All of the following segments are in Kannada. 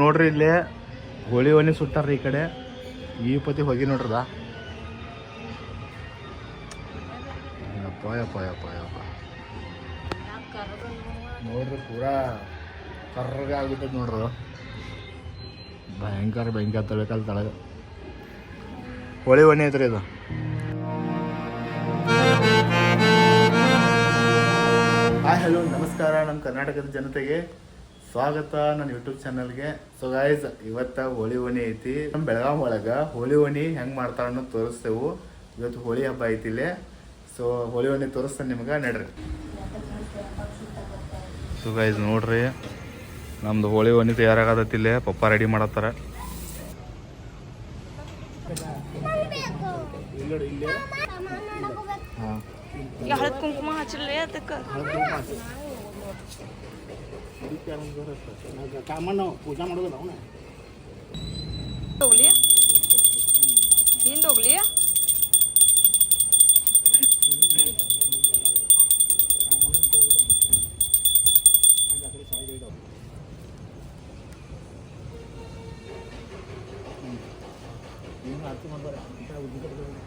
ನೋಡ್ರಿ ಇಲ್ಲಿ ಹೋಳಿ ಒಣಿ ಸುಟ್ಟಾರ್ರಿ ಈ ಕಡೆ. ಈ ಪತಿ ಹೋಗಿ ನೋಡ್ರದ. ಯಪ್ಪ ಯಪ್ಪ ನೋಡ್ರಿ ಪೂರಾ ಕರ್ರಗೆ ಆಗ್ಬಿಟ್ಟದ ನೋಡ್ರಿ. ಭಯಂಕರ ಭಯಂಕರ ತಳಕಲ್ ತಳಗ ಹೋಳಿ ಒಣಿ ಐತ್ರಿ ಇದು. ಹಾಯ್ ಹಲೋ ನಮಸ್ಕಾರ. ನಮ್ಮ ಕರ್ನಾಟಕದ ಜನತೆಗೆ ಸ್ವಾಗತ ನನ್ನ ಯೂಟ್ಯೂಬ್ ಚಾನಲ್ಗೆ ಸೊ ಗಾಯ್ಸ್ ಇವತ್ತು ಹೋಳಿ ಓಣಿ ಐತಿ. ನಮ್ಮ ಬೆಳಗಾವ್ ಒಳಗ ಹೋಳಿ ಓಣಿ ಹೆಂಗ್ ಮಾಡ್ತಾರ ಅನ್ನೋದು ತೋರಿಸ್ತೇವೆ. ಇವತ್ತು ಹೋಳಿ ಹಬ್ಬ ಐತಿ ಇಲ್ಲಿ. ಸೊ ಹೋಳಿ ಓಣಿ ತೋರಿಸ್ತೇನೆ ನಿಮ್ಗೆ ನಡ್ರಿ. ಸೊ ಗಾಯ್ಸ್ ನೋಡ್ರಿ. ನಮ್ದು ಹೋಳಿ ಓಣಿ ತಯಾರಾಗತ್ತಿಲ್ಲೇ ಪಪ್ಪ ರೆಡಿ ಮಾಡತ್ತಾರ. ಕುಂಕುಮ ಹಚ್ಚಲೇ ಅದಕ್ಕೆ. ಕಾಮಣ್ಣ ಪೂಜಾ ಮಾಡೋದು ನಾವು ಹೋಗ್ಲಿ ಹಿಂದ್ ಹೋಗ್ಲಿ ಇಲ್ಲಿ ಎಲ್ಲಿ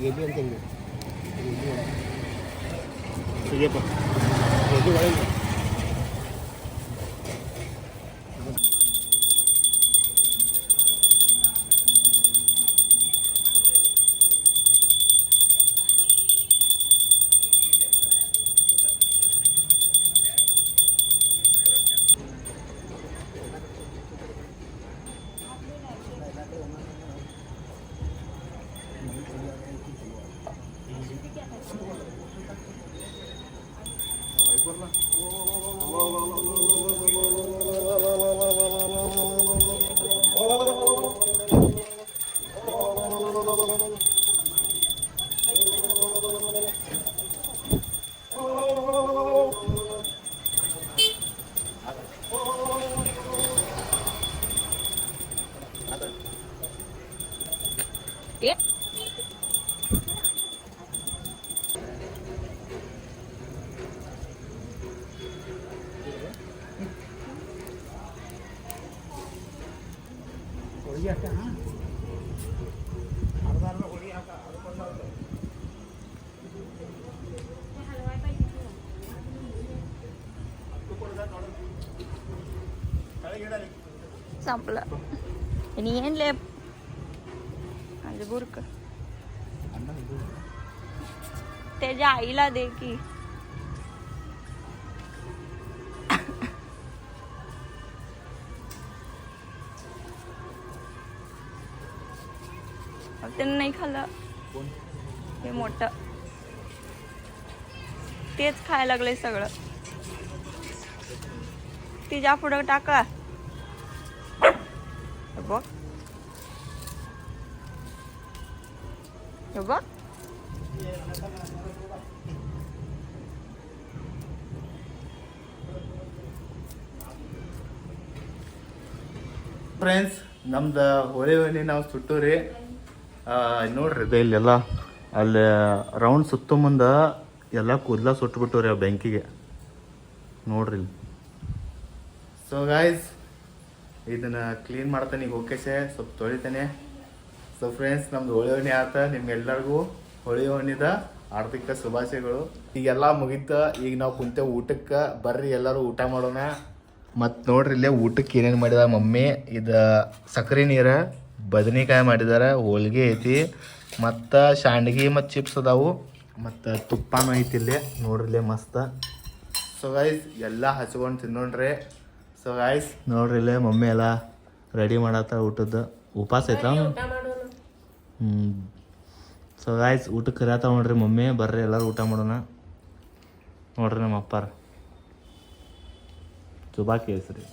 ಎಲ್ಲಿ ಒಳಗೆ ಸಿಗಪ್ಪ ಎಲ್ಲಿ ಒಳಗೆ tiếp. ಹೋಳಿಗೆ ಅಷ್ಟ ಹಾಂ ಅರ್ಧ ಅರ್ಧ ಹೋಳಿಗೆ ಹಾಕ ಅದಕ್ಕೊಂದು ಅರ್ಧ. संपलं आणि येणले माझं बुरक त्याच्या आईला दे की त्यानं नाही खाल्लं हे मोठं तेच खायला लागलंय सगळं तिच्या पुढं टाका हे बघ हे बघ ಫ್ರೆಂಡ್ಸ್ ನಮ್ದು ಹೋಳಿ ಓಣಿ ನಾವು ಸುಟ್ಟೂರಿ ಆ, ನೋಡ್ರಿ. ಇದು ಇಲ್ಲೆಲ್ಲ, ಅಲ್ಲಿ ರೌಂಡ್ ಸುತ್ತ ಮುಂದೆ ಎಲ್ಲ ಕೂದಲ ಸುಟ್ಬಿಟ್ಟವ್ರಿ ಆ ಬೆಂಕಿಗೆ. ನೋಡ್ರಿ ಸೊ ಗಾಯ್ಸ್ ಇದನ್ನ ಕ್ಲೀನ್ ಮಾಡ್ತಾನೆ. ಈಗ ಓಕೆಸೆ ಸ್ವಲ್ಪ ತೊಳಿತಾನೆ. ಸೊ ಫ್ರೆಂಡ್ಸ್ ನಮ್ದು ಹೋಳಿ ಓಣಿ ಆತ. ನಿಮ್ಗೆಲ್ಲರಿಗೂ ಹೋಳಿ ಓಣಿದ ಆರ್ಥಿಕ ಶುಭಾಶಯಗಳು. ಈಗೆಲ್ಲ ಮುಗೀತ. ಈಗ ನಾವು ಕುಂತೇವೆ ಊಟಕ್ಕೆ. ಬರ್ರಿ, ಎಲ್ಲರೂ ಊಟ ಮಾಡೋಣ. ಮತ್ತು ನೋಡ್ರಿ ಇಲ್ಲೇ ಊಟಕ್ಕೆ ಏನೇನು ಮಾಡಿದ ಮಮ್ಮಿ? ಇದು ಸಕ್ಕರೆ ನೀರ. ಬದನೆಕಾಯಿ ಮಾಡಿದ್ದಾರೆ ಹೋಳಿಗೆ ಐತಿ ಮತ್ತು ಶಾಂಡ್ಗಿ ಮತ್ತು ಚಿಪ್ಸ್ ಅದಾವು. ಮತ್ತು ತುಪ್ಪನೂ ಐತಿ ಇಲ್ಲಿ ನೋಡ್ರಿ ಮಸ್ತ. ಸೊ ಗಾಯ್ಸ್ ಎಲ್ಲ ಹಚ್ಕೊಂಡು ತಿನ್ನೋಣ್ರಿ. ಸೊ ಗಾಯ್ಸ್ ನೋಡ್ರಿ ಇಲ್ಲೇ ಮಮ್ಮಿ ಎಲ್ಲ ರೆಡಿ ಮಾಡತ್ತ ಊಟದ್ದು ಉಪವಾಸ ಐತ ಹ್ಞೂ ಸೊ ಗಾಯ್ಸ್ ಊಟಕ್ಕೆ ಕರಿಯತ್ತಾವ ನೋಡ್ರಿ ಮಮ್ಮಿ ಬರ್ರಿ ಎಲ್ಲರೂ ಊಟ ಮಾಡೋಣ. ನೋಡ್ರಿ ನಮ್ಮ ಅಪ್ಪಾರ ಚುಬಾಕಿ ಹೆಸ್ರಿ